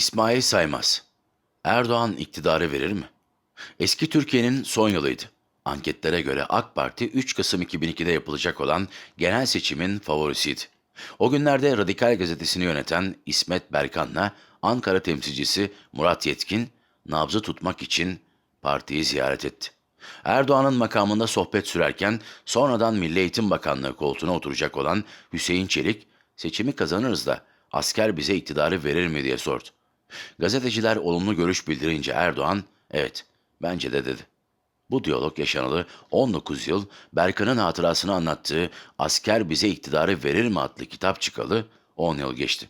İsmail Saymaz. Erdoğan iktidarı verir mi? Eski Türkiye'nin son yılıydı. Anketlere göre AK Parti 3 Kasım 2002'de yapılacak olan genel seçimin favorisiydi. O günlerde Radikal gazetesini yöneten İsmet Berkan'la Ankara temsilcisi Murat Yetkin nabzı tutmak için partiyi ziyaret etti. Erdoğan'ın makamında sohbet sürerken sonradan Milli Eğitim Bakanlığı koltuğuna oturacak olan Hüseyin Çelik, seçimi kazanırız da asker bize iktidarı verir mi diye sordu. Gazeteciler olumlu görüş bildirince Erdoğan, evet bence de dedi. Bu diyalog yaşanalı 19 yıl Berkan'ın hatırasını anlattığı Asker Bize İktidarı Verir mi adlı kitap çıkalı 10 yıl geçti.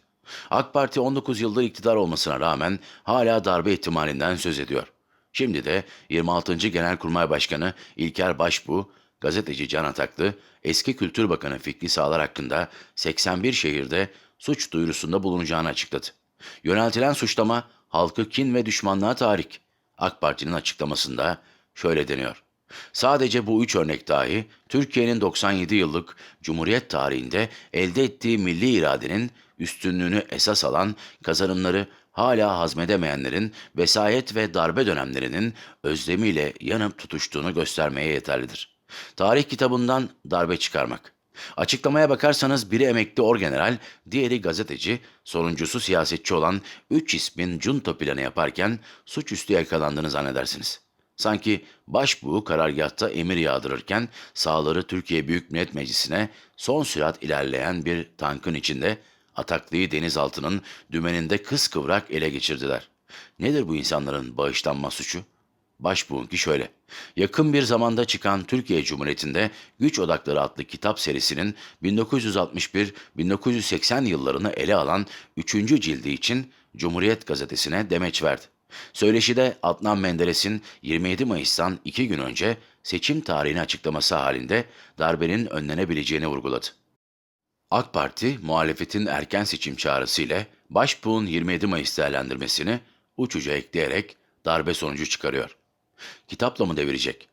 AK Parti 19 yıldır iktidar olmasına rağmen hala darbe ihtimalinden söz ediyor. Şimdi de 26. Genelkurmay Başkanı İlker Başbuğ, gazeteci Can Ataklı, eski Kültür Bakanı Fikri Sağlar hakkında 81 şehirde suç duyurusunda bulunacağını açıkladı. Yöneltilen suçlama halkı kin ve düşmanlığa tahrik. AK Parti'nin açıklamasında şöyle deniyor. Sadece bu üç örnek dahi Türkiye'nin 97 yıllık Cumhuriyet tarihinde elde ettiği milli iradenin üstünlüğünü esas alan kazanımları hala hazmedemeyenlerin vesayet ve darbe dönemlerinin özlemiyle yanıp tutuştuğunu göstermeye yeterlidir. Tarih kitabından darbe çıkarmak. Açıklamaya bakarsanız biri emekli orgeneral, diğeri gazeteci, sonuncusu siyasetçi olan üç ismin junta planı yaparken suçüstü yakalandığını zannedersiniz. Sanki başbuğ karargahta emir yağdırırken sağları Türkiye Büyük Millet Meclisi'ne son sürat ilerleyen bir tankın içinde Ataklıyı denizaltının dümeninde kıskıvrak ele geçirdiler. Nedir bu insanların bağışlanma suçu? Başbuğunki şöyle. Yakın bir zamanda çıkan Türkiye Cumhuriyeti'nde Güç Odakları adlı kitap serisinin 1961-1980 yıllarını ele alan 3. cildi için Cumhuriyet Gazetesi'ne demeç verdi. Söyleşide Adnan Menderes'in 27 Mayıs'tan iki gün önce seçim tarihini açıklaması halinde darbenin önlenebileceğini vurguladı. AK Parti, muhalefetin erken seçim çağrısıyla Başbuğ'un 27 Mayıs değerlendirmesini uçuca ekleyerek darbe sonucu çıkarıyor. Kitapla mı devirecek?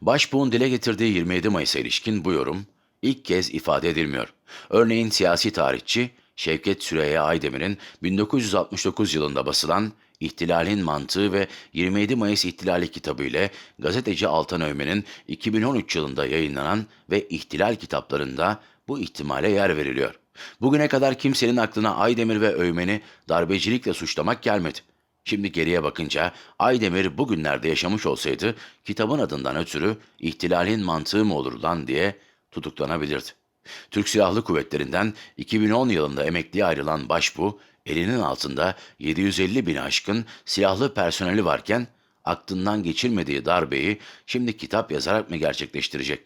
Başbuğ'un dile getirdiği 27 Mayıs'a ilişkin bu yorum ilk kez ifade edilmiyor. Örneğin siyasi tarihçi Şevket Süreyya Aydemir'in 1969 yılında basılan İhtilalin Mantığı ve 27 Mayıs İhtilali kitabı ile gazeteci Altan Öymen'in 2013 yılında yayınlanan ve İhtilal kitaplarında bu ihtimale yer veriliyor. Bugüne kadar kimsenin aklına Aydemir ve Öymen'i darbecilikle suçlamak gelmedi. Şimdi geriye bakınca Aydemir bugünlerde yaşamış olsaydı kitabın adından ötürü ihtilalin mantığı mı olur lan diye tutuklanabilirdi. Türk Silahlı Kuvvetleri'nden 2010 yılında emekliye ayrılan Başbu, elinin altında 750 bin aşkın silahlı personeli varken aklından geçirmediği darbeyi şimdi kitap yazarak mı gerçekleştirecek?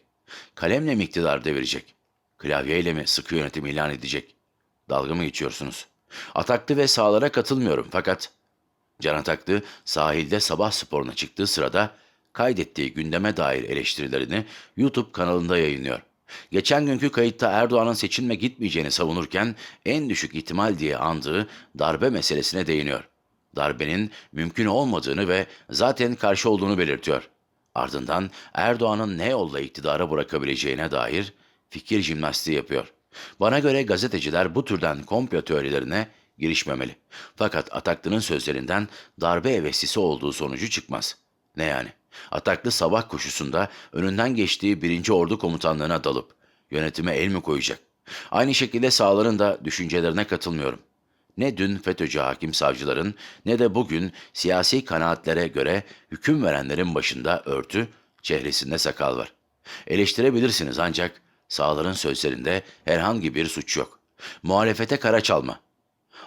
Kalemle mi iktidar devirecek? Klavyeyle mi sıkı yönetim ilan edecek? Dalga mı geçiyorsunuz? Ataklı ve sağlara katılmıyorum fakat Can Ataklı sahilde sabah sporuna çıktığı sırada kaydettiği gündeme dair eleştirilerini YouTube kanalında yayınlıyor. Geçen günkü kayıtta Erdoğan'ın seçilme gitmeyeceğini savunurken en düşük ihtimal diye andığı darbe meselesine değiniyor. Darbenin mümkün olmadığını ve zaten karşı olduğunu belirtiyor. Ardından Erdoğan'ın ne yolla iktidara bırakabileceğine dair fikir jimnastiği yapıyor. Bana göre gazeteciler bu türden komplo teorilerine girişmemeli. Fakat Ataklı'nın sözlerinden darbe heveslisi olduğu sonucu çıkmaz. Ne yani? Ataklı sabah koşusunda önünden geçtiği birinci ordu komutanlığına dalıp yönetime el mi koyacak? Aynı şekilde sağların da düşüncelerine katılmıyorum. Ne dün FETÖ'cü hakim savcıların ne de bugün siyasi kanaatlere göre hüküm verenlerin başında örtü, çehresinde sakal var. Eleştirebilirsiniz ancak sağların sözlerinde herhangi bir suç yok. Muhalefete kara çalma,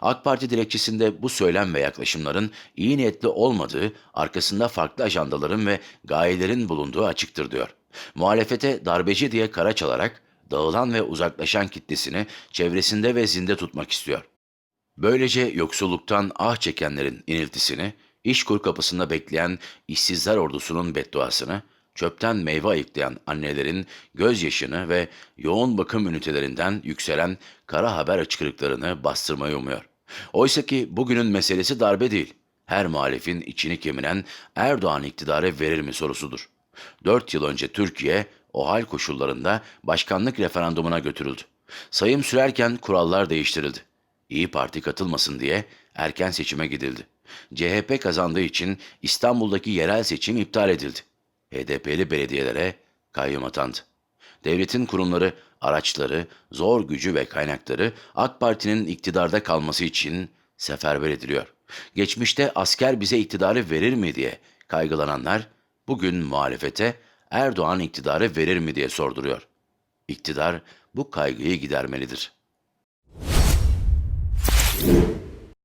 AK Parti dilekçesinde bu söylem ve yaklaşımların iyi niyetli olmadığı, arkasında farklı ajandaların ve gayelerin bulunduğu açıktır diyor. Muhalefete darbeci diye kara çalarak dağılan ve uzaklaşan kitlesini çevresinde ve zinde tutmak istiyor. Böylece yoksulluktan ah çekenlerin iniltisini, işkur kapısında bekleyen işsizler ordusunun bedduasını, çöpten meyve ayıklayan annelerin gözyaşını ve yoğun bakım ünitelerinden yükselen kara haber açıklıklarını bastırmayı umuyor. Oysa ki bugünün meselesi darbe değil. Her muhalifin içini keminen Erdoğan iktidarı verir mi sorusudur. Dört yıl önce Türkiye o hal koşullarında başkanlık referandumuna götürüldü. Sayım sürerken kurallar değiştirildi. İyi Parti katılmasın diye erken seçime gidildi. CHP kazandığı için İstanbul'daki yerel seçim iptal edildi. HDP'li belediyelere kayyum atandı. Devletin kurumları, araçları, zor gücü ve kaynakları AK Parti'nin iktidarda kalması için seferber ediliyor. Geçmişte asker bize iktidarı verir mi diye kaygılananlar bugün muhalefete Erdoğan iktidarı verir mi diye sorduruyor. İktidar bu kaygıyı gidermelidir.